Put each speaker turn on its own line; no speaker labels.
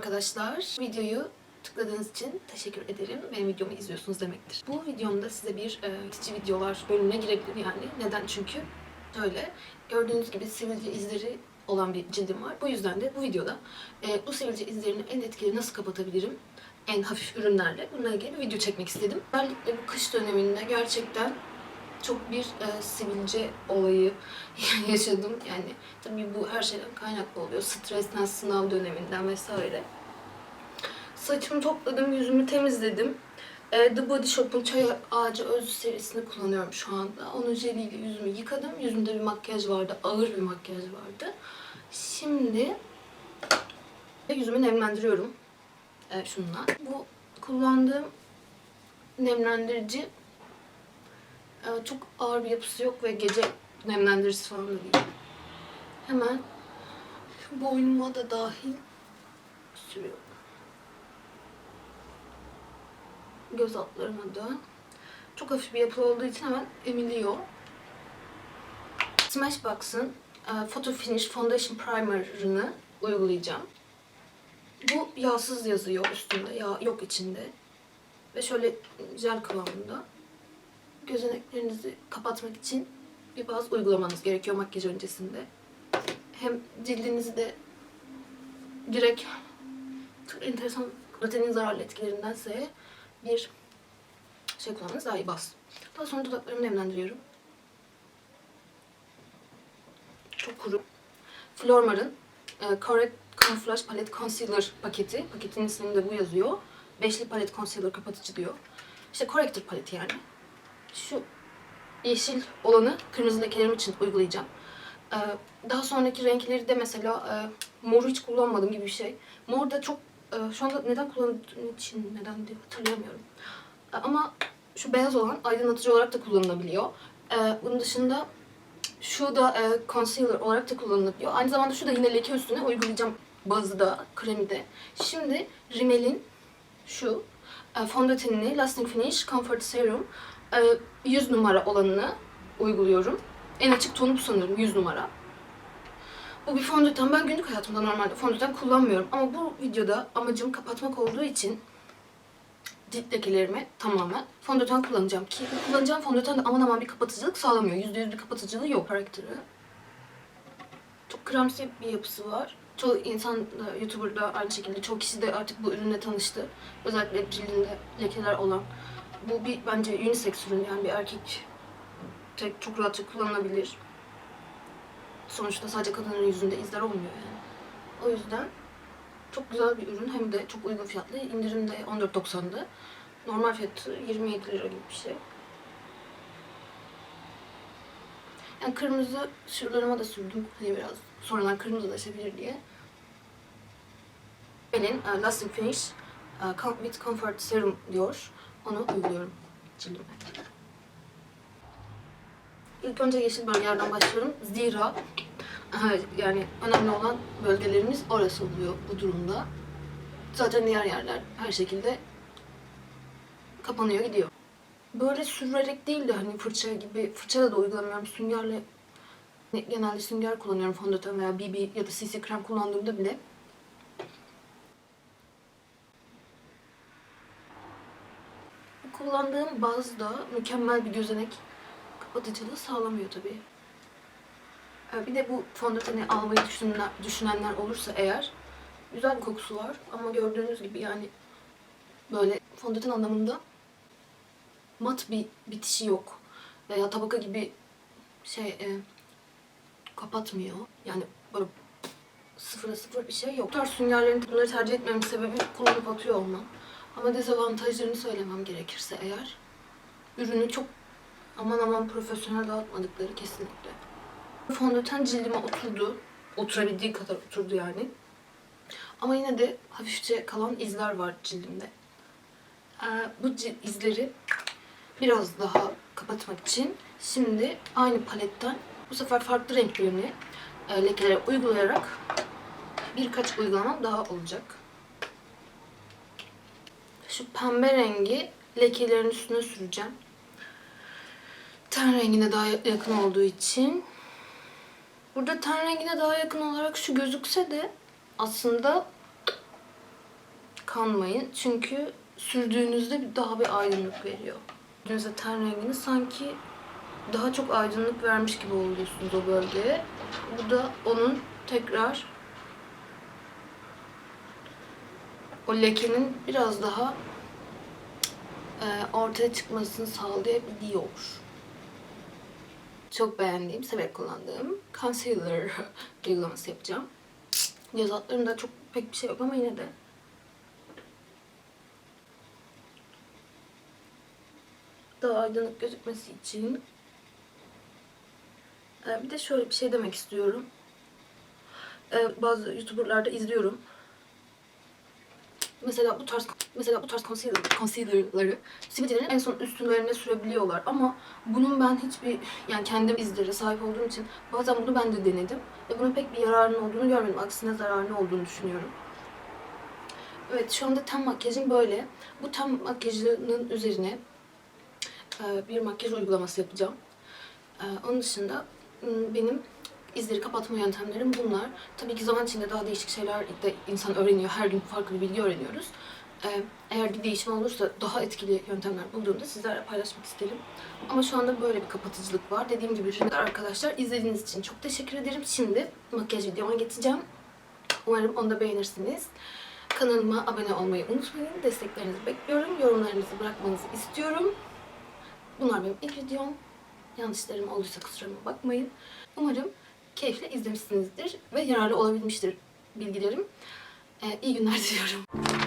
arkadaşlar. Videoyu tıkladığınız için teşekkür ederim. Benim videomu izliyorsunuz demektir. Bu videomda size bir e, itici videolar bölümüne girebilir yani. Neden? Çünkü şöyle gördüğünüz gibi sivilce izleri olan bir cildim var. Bu yüzden de bu videoda e, bu sivilce izlerini en etkili nasıl kapatabilirim? En hafif ürünlerle bununla ilgili bir video çekmek istedim. Özellikle bu kış döneminde gerçekten çok bir e, sivilce olayı yaşadım. Yani tabii bu her şeyden kaynaklı oluyor. Stresten, sınav döneminden vesaire. Saçımı topladım, yüzümü temizledim. E, The Body Shop'un Çay Ağacı Öz serisini kullanıyorum şu anda. Onun jeliyle yüzümü yıkadım. Yüzümde bir makyaj vardı, ağır bir makyaj vardı. Şimdi yüzümü nemlendiriyorum. E, şununla. Bu kullandığım nemlendirici ee, çok ağır bir yapısı yok ve gece nemlendiricisi falan da değil. Hemen boynuma da dahil sürüyorum. Göz altlarıma da. Çok hafif bir yapı olduğu için hemen emiliyor. Smashbox'ın e, Photo Finish Foundation Primer'ını uygulayacağım. Bu yağsız yazıyor üstünde, yağ yok içinde. Ve şöyle jel kıvamında gözeneklerinizi kapatmak için bir bazı uygulamanız gerekiyor makyaj öncesinde. Hem cildinizi de direkt çok enteresan protein zararlı etkilerindense bir şey kullanmanız daha iyi bas. Daha sonra dudaklarımı nemlendiriyorum. Çok kuru. Flormar'ın e, Correct Camouflage Palette Concealer paketi. Paketin isminde bu yazıyor. Beşli palet concealer kapatıcı diyor. İşte corrector paleti yani şu yeşil olanı kırmızı lekelerim için uygulayacağım. Ee, daha sonraki renkleri de mesela e, mor hiç kullanmadım gibi bir şey. Mor da çok e, şu anda neden kullandığım için neden diye hatırlayamıyorum. E, ama şu beyaz olan aydınlatıcı olarak da kullanılabiliyor. E, bunun dışında şu da e, concealer olarak da kullanılabiliyor. Aynı zamanda şu da yine leke üstüne uygulayacağım bazı da kremi de. Şimdi Rimmel'in şu e, fondötenini Lasting Finish Comfort Serum 100 numara olanını uyguluyorum. En açık tonu bu sanırım 100 numara. Bu bir fondöten. Ben günlük hayatımda normalde fondöten kullanmıyorum. Ama bu videoda amacım kapatmak olduğu için cilt tamamen fondöten kullanacağım. Ki kullanacağım fondöten de aman aman bir kapatıcılık sağlamıyor. %100 bir kapatıcılığı yok karakteri. Çok kremsi bir yapısı var. Çoğu insan da, YouTuber'da aynı şekilde çoğu kişi de artık bu ürünle tanıştı. Özellikle cildinde lekeler olan bu bir bence unisex ürün yani bir erkek tek çok rahatça kullanılabilir. Sonuçta sadece kadının yüzünde izler olmuyor yani. O yüzden çok güzel bir ürün hem de çok uygun fiyatlı. İndirimde 14.90'dı. Normal fiyatı 27 lira gibi bir şey. Yani kırmızı şuralarıma da sürdüm. Hani biraz sonradan kırmızılaşabilir diye. Elin e, Lasting Finish Com- with Comfort Serum diyor. Onu uyguluyorum cildime. İlk önce yeşil bölgelerden başlıyorum. Zira yani önemli olan bölgelerimiz orası oluyor bu durumda. Zaten diğer yerler her şekilde kapanıyor gidiyor. Böyle sürerek değil de hani fırça gibi, fırçayla da uygulamıyorum. Süngerle genelde sünger kullanıyorum fondöten veya BB ya da CC krem kullandığımda bile. Kullandığım baz da mükemmel bir gözenek kapatıcılığı sağlamıyor tabii. Ee, Bir de bu fondöteni almayı düşünenler, düşünenler olursa eğer güzel bir kokusu var ama gördüğünüz gibi yani böyle fondöten anlamında mat bir bitişi yok. Veya tabaka gibi şey e, kapatmıyor. Yani böyle sıfıra sıfır bir şey yok. Bu tarz süngerlerin bunları tercih etmemin sebebi kullanıp atıyor olmam. Ama dezavantajlarını söylemem gerekirse eğer ürünü çok aman aman profesyonel dağıtmadıkları kesinlikle. Fondöten cildime oturdu. Oturabildiği kadar oturdu yani. Ama yine de hafifçe kalan izler var cildimde. Ee, bu izleri biraz daha kapatmak için şimdi aynı paletten bu sefer farklı renklerini e, lekelere uygulayarak birkaç uygulamam daha olacak. Şu pembe rengi lekelerin üstüne süreceğim. Ten rengine daha yakın olduğu için. Burada ten rengine daha yakın olarak şu gözükse de aslında kanmayın. Çünkü sürdüğünüzde daha bir aydınlık veriyor. Yüzünüze ten rengini sanki daha çok aydınlık vermiş gibi oluyorsunuz o bölgeye. Bu da onun tekrar o lekenin biraz daha e, ortaya çıkmasını sağlayabiliyor. Çok beğendiğim, severek kullandığım concealer uygulaması yapacağım. Göz altlarında çok pek bir şey yok ama yine de daha aydınlık gözükmesi için Ee, bir de şöyle bir şey demek istiyorum. Ee, bazı YouTuber'larda izliyorum. Mesela bu tarz mesela bu tarz concealer, concealer'ları sivilcelerin en son üstlerine sürebiliyorlar ama bunun ben hiçbir yani kendim izlere sahip olduğum için bazen bunu ben de denedim ve bunun pek bir yararının olduğunu görmedim. Aksine zararlı olduğunu düşünüyorum. Evet şu anda ten makyajım böyle. Bu ten makyajının üzerine e, bir makyaj uygulaması yapacağım. E, Onun dışında m, benim izleri kapatma yöntemlerim bunlar. Tabii ki zaman içinde daha değişik şeyler de insan öğreniyor. Her gün farklı bir bilgi öğreniyoruz. E, Eğer bir değişim olursa daha etkili yöntemler bulduğumda sizlerle paylaşmak isterim. Ama şu anda böyle bir kapatıcılık var. Dediğim gibi arkadaşlar izlediğiniz için çok teşekkür ederim. Şimdi makyaj videoma geçeceğim. Umarım onu da beğenirsiniz. Kanalıma abone olmayı unutmayın. Desteklerinizi bekliyorum. Yorumlarınızı bırakmanızı istiyorum. Bunlar benim ilk videom. Yanlışlarım olduysa kusuruma bakmayın. Umarım keyifle izlemişsinizdir ve yararlı olabilmiştir bilgilerim. Ee, iyi günler diliyorum.